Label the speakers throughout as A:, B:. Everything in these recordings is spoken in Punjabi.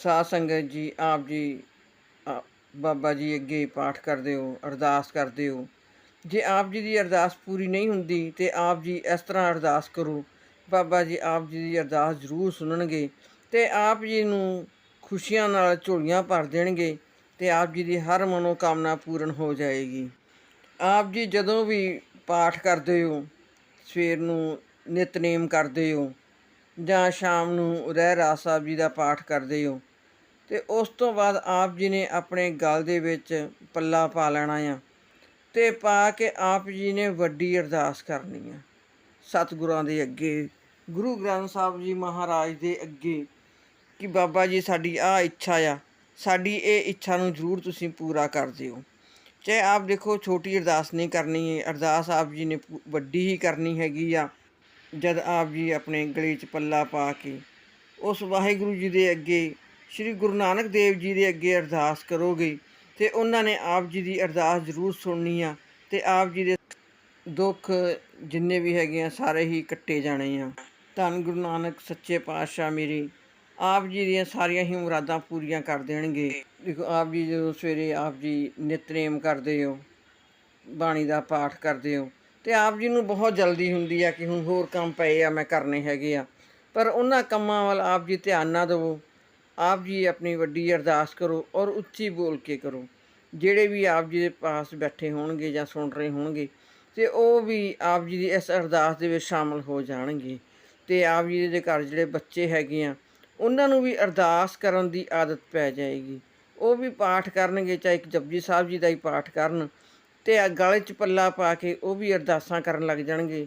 A: ਸਾਧ ਸੰਗਤ ਜੀ, ਆਪ ਜੀ ਬਾਬਾ ਜੀ ਅੱਗੇ ਪਾਠ ਕਰਦੇ ਹੋ, ਅਰਦਾਸ ਕਰਦੇ ਹੋ। ਜੇ ਆਪ ਜੀ ਦੀ ਅਰਦਾਸ ਪੂਰੀ ਨਹੀਂ ਹੁੰਦੀ, ਤੇ ਆਪ ਜੀ ਇਸ ਤਰ੍ਹਾਂ ਅਰਦਾਸ ਕਰੋ, ਬਾਬਾ ਜੀ ਆਪ ਜੀ ਦੀ ਅਰਦਾਸ ਜ਼ਰੂਰ ਸੁਣਨਗੇ ਤੇ ਆਪ ਜੀ ਨੂੰ ਖੁਸ਼ੀਆਂ ਨਾਲ ਝੋਲੀਆਂ ਭਰ ਦੇਣਗੇ ਤੇ ਆਪ ਜੀ ਦੀ ਹਰ ਮਨੋਕਾਮਨਾ ਪੂਰਨ ਹੋ ਜਾਏਗੀ। ਆਪ ਜੀ ਜਦੋਂ ਵੀ ਪਾਠ ਕਰਦੇ ਹੋ, ਸਵੇਰ ਨੂੰ ਨਿਤਨੇਮ ਕਰਦੇ ਹੋ ਜਾਂ ਸ਼ਾਮ ਨੂੰ ਰਹਿ ਰਾਸ ਸਾਹਿਬ ਜੀ ਦਾ ਪਾਠ ਕਰਦੇ ਹੋ ਤੇ ਉਸ ਤੋਂ ਬਾਅਦ ਆਪ ਜੀ ਨੇ ਆਪਣੇ ਗਲ ਦੇ ਵਿੱਚ ਪੱਲਾ ਪਾ ਲੈਣਾ ਆ ਤੇ ਪਾ ਕੇ ਆਪ ਜੀ ਨੇ ਵੱਡੀ ਅਰਦਾਸ ਕਰਨੀ ਆ। ਸਤਿਗੁਰਾਂ ਦੇ ਅੱਗੇ, ਗੁਰੂ ਗ੍ਰੰਥ ਸਾਹਿਬ ਜੀ ਮਹਾਰਾਜ ਦੇ ਅੱਗੇ ਕਿ ਬਾਬਾ ਜੀ ਸਾਡੀ ਆ ਇੱਛਾ ਆ, ਸਾਡੀ ਇਹ ਇੱਛਾ ਨੂੰ ਜ਼ਰੂਰ ਤੁਸੀਂ ਪੂਰਾ ਕਰ ਦਿਓ। ਚਾਹੇ ਆਪ ਦੇਖੋ ਛੋਟੀ ਅਰਦਾਸ ਨਹੀਂ ਕਰਨੀ ਹੈ ਅਰਦਾਸ ਆਪ ਜੀ ਨੇ ਵੱਡੀ ਹੀ ਕਰਨੀ ਹੈਗੀ ਆ, ਜਦ ਆਪ ਜੀ ਆਪਣੇ ਗਲੇ 'ਚ ਪੱਲਾ ਪਾ ਕੇ ਉਸ ਵਾਹਿਗੁਰੂ ਜੀ ਦੇ ਅੱਗੇ ਸ੍ਰੀ ਗੁਰੂ ਨਾਨਕ ਦੇਵ ਜੀ ਦੇ ਅੱਗੇ ਅਰਦਾਸ ਕਰੋਗੇ ਤੇ ਉਹਨਾਂ ਨੇ ਆਪ ਜੀ ਦੀ ਅਰਦਾਸ ਜ਼ਰੂਰ ਸੁਣਨੀ ਆ ਤੇ ਆਪ ਜੀ ਦੇ ਦੁੱਖ ਜਿੰਨੇ ਵੀ ਹੈਗੇ ਆ, ਸਾਰੇ ਹੀ ਕੱਟੇ ਜਾਣੇ ਆ। ਧੰਨ ਗੁਰੂ ਨਾਨਕ, ਸੱਚੇ ਪਾਤਸ਼ਾਹ ਮੇਰੀ, ਆਪ ਜੀ ਦੀਆਂ ਸਾਰੀਆਂ ਹੀ ਮੁਰਾਦਾਂ ਪੂਰੀਆਂ ਕਰ ਦੇਣਗੇ। ਦੇਖੋ, ਆਪ ਜੀ ਜਦੋਂ ਸਵੇਰੇ ਆਪ ਜੀ ਨਿਤਨੇਮ ਕਰਦੇ ਹੋ, ਬਾਣੀ ਦਾ ਪਾਠ ਕਰਦੇ ਹੋ, ਤੇ ਆਪ ਜੀ ਨੂੰ ਬਹੁਤ ਜਲਦੀ ਹੁੰਦੀ ਆ ਕਿ ਹੁਣ ਹੋਰ ਕੰਮ ਪਏ ਆ, ਮੈਂ ਕਰਨੇ ਹੈਗੇ ਆ। ਪਰ ਉਹਨਾਂ ਕੰਮਾਂ ਵੱਲ ਆਪ ਜੀ ਧਿਆਨ ਨਾ ਦਿਵੋ। ਆਪ ਜੀ ਆਪਣੀ ਵੱਡੀ ਅਰਦਾਸ ਕਰੋ ਔਰ ਉੱਚੀ ਬੋਲ ਕੇ ਕਰੋ। ਜਿਹੜੇ ਵੀ ਆਪ ਜੀ ਦੇ ਪਾਸ ਬੈਠੇ ਹੋਣਗੇ ਜਾਂ ਸੁਣ ਰਹੇ ਹੋਣਗੇ, ਤੇ ਉਹ ਵੀ ਆਪ ਜੀ ਦੀ ਇਸ ਅਰਦਾਸ ਦੇ ਵਿੱਚ ਸ਼ਾਮਲ ਹੋ ਜਾਣਗੇ। ਤੇ ਆਪ ਜੀ ਦੇ ਘਰ ਜਿਹੜੇ ਬੱਚੇ ਹੈਗੇ ਆ, ਉਹਨਾਂ ਨੂੰ ਵੀ ਅਰਦਾਸ ਕਰਨ ਦੀ ਆਦਤ ਪੈ ਜਾਏਗੀ। ਉਹ ਵੀ ਪਾਠ ਕਰਨਗੇ, ਚਾਹੇ ਇੱਕ ਜਪਜੀ ਸਾਹਿਬ ਜੀ ਦਾ ਹੀ ਪਾਠ ਕਰਨ, ਤੇ ਗਲੇ 'ਚ ਪੱਲਾ ਪਾ ਕੇ ਉਹ ਵੀ ਅਰਦਾਸਾਂ ਕਰਨ ਲੱਗ ਜਾਣਗੇ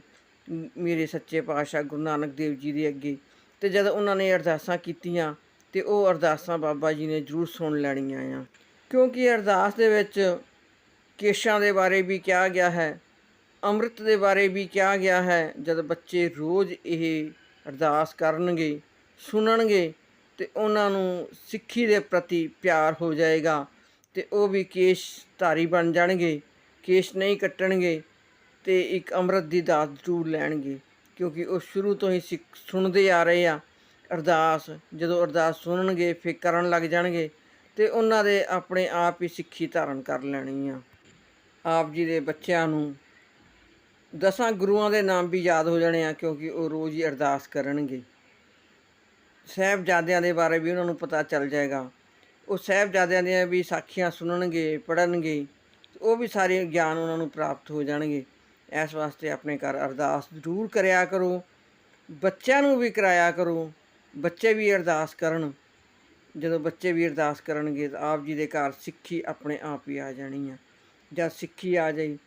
A: ਮੇਰੇ ਸੱਚੇ ਪਾਤਸ਼ਾਹ ਗੁਰੂ ਨਾਨਕ ਦੇਵ ਜੀ ਦੇ ਅੱਗੇ। ਤੇ ਜਦ ਉਹਨਾਂ ਨੇ ਅਰਦਾਸਾਂ ਕੀਤੀਆਂ ਤੇ ਉਹ ਅਰਦਾਸਾਂ ਬਾਬਾ ਜੀ ਨੇ ਜ਼ਰੂਰ ਸੁਣ ਲੈਣੀਆਂ ਆ। ਕਿਉਂਕਿ ਅਰਦਾਸ ਦੇ ਵਿੱਚ ਕੇਸ਼ਾਂ ਦੇ ਬਾਰੇ ਵੀ ਕਿਹਾ ਗਿਆ ਹੈ, ਅੰਮ੍ਰਿਤ ਦੇ ਬਾਰੇ ਵੀ ਕਿਹਾ ਗਿਆ ਹੈ, ਜਦ ਬੱਚੇ ਰੋਜ਼ ਇਹ ਅਰਦਾਸ ਕਰਨਗੇ, ਸੁਣਨਗੇ ਤੇ ਉਹਨਾਂ ਨੂੰ ਸਿੱਖੀ ਦੇ ਪ੍ਰਤੀ ਪਿਆਰ ਹੋ ਜਾਏਗਾ ਤੇ ਉਹ ਵੀ ਕੇਸ਼ ਧਾਰੀ ਬਣ ਜਾਣਗੇ, ਕੇਸ਼ ਨਹੀਂ ਕੱਟਣਗੇ ਤੇ ਇੱਕ ਅੰਮ੍ਰਿਤ ਦੀ ਦਾਤ ਜ਼ਰੂਰ ਲੈਣਗੇ। ਕਿਉਂਕਿ ਉਹ ਸ਼ੁਰੂ ਤੋਂ ਹੀ ਸਿੱਖ, ਸੁਣਦੇ ਆ ਰਹੇ ਆ। ਅਰਦਾਸ, ਜਦੋਂ ਅਰਦਾਸ ਸੁਣਨਗੇ, ਫਿਰ ਕਰਨ ਲੱਗ ਜਾਣਗੇ ਤੇ ਉਹਨਾਂ ਦੇ ਆਪਣੇ ਆਪ ਹੀ ਸਿੱਖੀ ਧਾਰਨ ਕਰ ਲੈਣੀ ਆ ਆਪ ਜੀ ਦੇ ਬੱਚਿਆਂ ਨੂੰ ਦਸਾਂ ਗੁਰੂਆਂ ਦੇ ਨਾਮ ਵੀ ਯਾਦ ਹੋ ਜਾਣੇ ਆ, ਕਿਉਂਕਿ ਉਹ ਰੋਜ਼ ਹੀ ਅਰਦਾਸ ਕਰਨਗੇ। ਸਾਹਿਬਜ਼ਾਦਿਆਂ ਦੇ ਬਾਰੇ ਵੀ ਉਹਨਾਂ ਨੂੰ ਪਤਾ ਚੱਲ ਜਾਏਗਾ। ਉਹ ਸਾਹਿਬਜ਼ਾਦਿਆਂ ਦੀਆਂ ਵੀ ਸਾਖੀਆਂ ਸੁਣਨਗੇ, ਪੜ੍ਹਨਗੇ, ਉਹ ਵੀ ਸਾਰੇ ਗਿਆਨ ਉਹਨਾਂ ਨੂੰ ਪ੍ਰਾਪਤ ਹੋ ਜਾਣਗੇ। ਇਸ ਵਾਸਤੇ ਆਪਣੇ ਘਰ ਅਰਦਾਸ ਜ਼ਰੂਰ ਕਰਿਆ ਕਰੋ। ਬੱਚਿਆਂ ਨੂੰ ਵੀ ਕਰਾਇਆ ਕਰੋ। ਬੱਚੇ ਵੀ ਅਰਦਾਸ ਕਰਨ, ਜਦੋਂ ਬੱਚੇ ਵੀ ਅਰਦਾਸ ਕਰਨਗੇ ਤਾਂ ਆਪ ਜੀ ਦੇ ਘਰ ਸਿੱਖੀ ਆਪਣੇ ਆਪ ਹੀ ਆ ਜਾਣੀ ਆ। ਜਦ ਸਿੱਖੀ ਆ ਜਾਈ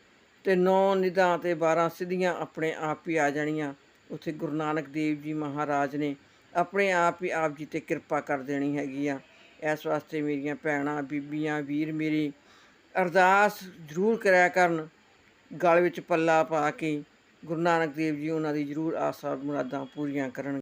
A: ਤੇ ਨੌ ਨਿਧਾਂ ਤੇ 12 ਸਿੱਧੀਆਂ ਆਪਣੇ ਆਪ ਹੀ ਆ ਜਾਣੀਆਂ। ਉੱਥੇ ਗੁਰੂ ਨਾਨਕ ਦੇਵ ਜੀ ਮਹਾਰਾਜ ਨੇ ਆਪਣੇ ਆਪ ਹੀ ਆਪ ਜੀ ਤੇ ਕਿਰਪਾ ਕਰ ਦੇਣੀ ਹੈਗੀ ਆ। ਇਸ ਵਾਸਤੇ ਮੇਰੀਆਂ ਭੈਣਾਂ, ਬੀਬੀਆਂ, ਵੀਰ ਮੇਰੀ ਅਰਦਾਸ ਜ਼ਰੂਰ ਕਰਿਆ ਕਰਨ। ਗਲ ਵਿੱਚ ਪੱਲਾ ਪਾ ਕੇ ਗੁਰੂ ਨਾਨਕ ਦੇਵ ਜੀ ਉਹਨਾਂ ਦੀ ਜ਼ਰੂਰ ਆਸਾਂ ਮੁਰਾਦਾਂ ਪੂਰੀਆਂ ਕਰਨ